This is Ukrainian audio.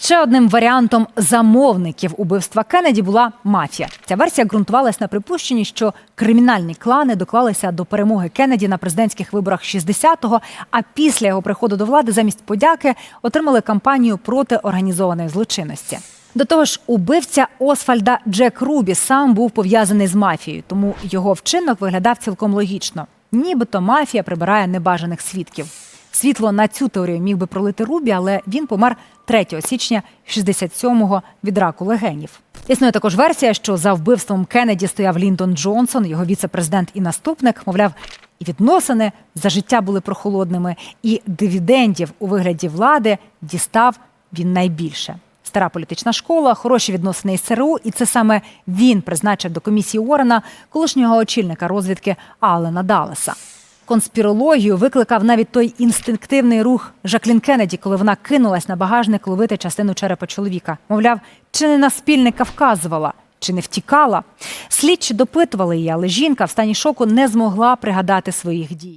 Ще одним варіантом замовників убивства Кеннеді була мафія. Ця версія ґрунтувалась на припущенні, що кримінальні клани доклалися до перемоги Кеннеді на президентських виборах 60-го, а після його приходу до влади замість подяки отримали кампанію проти організованої злочинності. До того ж, убивця Освальда Джек Рубі сам був пов'язаний з мафією, тому його вчинок виглядав цілком логічно. Нібито мафія прибирає небажаних свідків. Світло на цю теорію міг би пролити Рубі, але він помер 3 січня 67-го від раку легенів. Існує також версія, що за вбивством Кеннеді стояв Ліндон Джонсон, його віце-президент і наступник. Мовляв, і відносини за життя були прохолодними, і дивідендів у вигляді влади дістав він найбільше. Стара політична школа, хороші відносини із ЦРУ, і це саме він призначив до комісії Уоррена колишнього очільника розвідки Алена Даллеса. Конспірологію викликав навіть той інстинктивний рух Жаклін Кеннеді, коли вона кинулась на багажник ловити частину черепа чоловіка. Мовляв, чи не на спільника вказувала, чи не втікала. Слідчі допитували її, але жінка в стані шоку не змогла пригадати своїх дій.